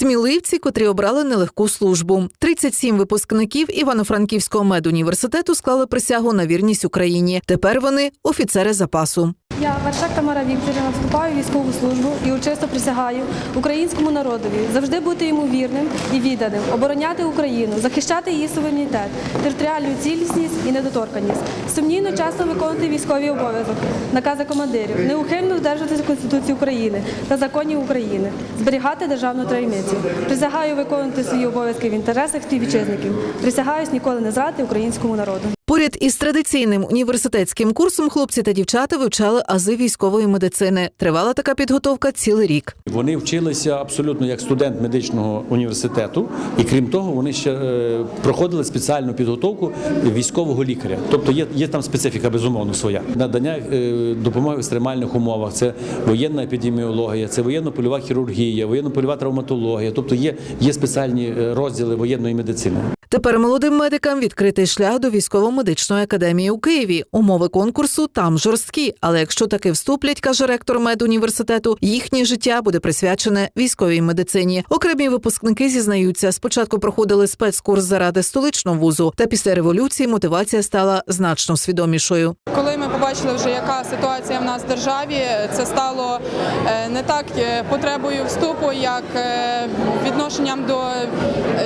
Сміливці, котрі обрали нелегку службу. 37 випускників Івано-Франківського медуніверситету склали присягу на вірність Україні. Тепер вони офіцери запасу. Я Вершак Тамара Вікторівна вступаю в військову службу і урочисто присягаю українському народові завжди бути йому вірним і відданим, обороняти Україну, захищати її суверенітет, територіальну цілісність і недоторканність, сумнівно чесно виконувати військовий обов'язок, накази командирів, неухильно додержуватися Конституції України та законів України, зберігати державну таємницю. Присягаю виконувати свої обов'язки в інтересах співвітчизників. Присягаюсь ніколи не зрати українському народу. Поряд із традиційним університетським курсом хлопці та дівчата вивчали ази військової медицини. Тривала така підготовка цілий рік. Вони вчилися абсолютно як студент медичного університету, і крім того, вони ще е, проходили спеціальну підготовку військового лікаря. Тобто є, є там специфіка безумовно своя. Надання е, допомоги в екстремальних умовах, це воєнна епідеміологія, це воєнно-польова хірургія, воєнно-польова травматологія. Тобто є, є спеціальні е, розділи воєнної медицини. Тепер молодим медикам відкритий шлях до військово-медичної академії у Києві. Умови конкурсу там жорсткі, але якщо таки вступлять, каже ректор медуніверситету, їхнє життя буде присвячене військовій медицині. Окремі випускники зізнаються, спочатку проходили спецкурс заради столичного вузу, та після революції мотивація стала значно свідомішою. Коли ми побачили вже, яка ситуація в нас в державі, це стало е, не так е, потребою вступу, як е, відношенням до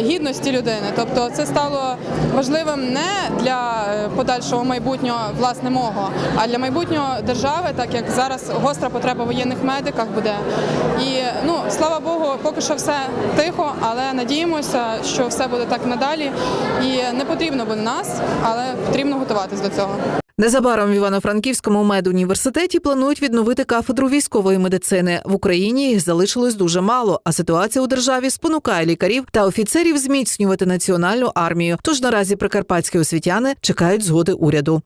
гідності людини. Тобто це стало важливим не для е, подальшого майбутнього власне мого, а для майбутнього держави, так як зараз гостра потреба в воєнних медиках буде. І ну слава Богу, поки що все тихо, але надіємося, що все буде так надалі. І не потрібно буде нас, але потрібно готуватись до цього. Незабаром в Івано-Франківському медуніверситеті планують відновити кафедру військової медицини. В Україні їх залишилось дуже мало, а ситуація у державі спонукає лікарів та офіцерів зміцнювати національну армію. Тож наразі прикарпатські освітяни чекають згоди уряду.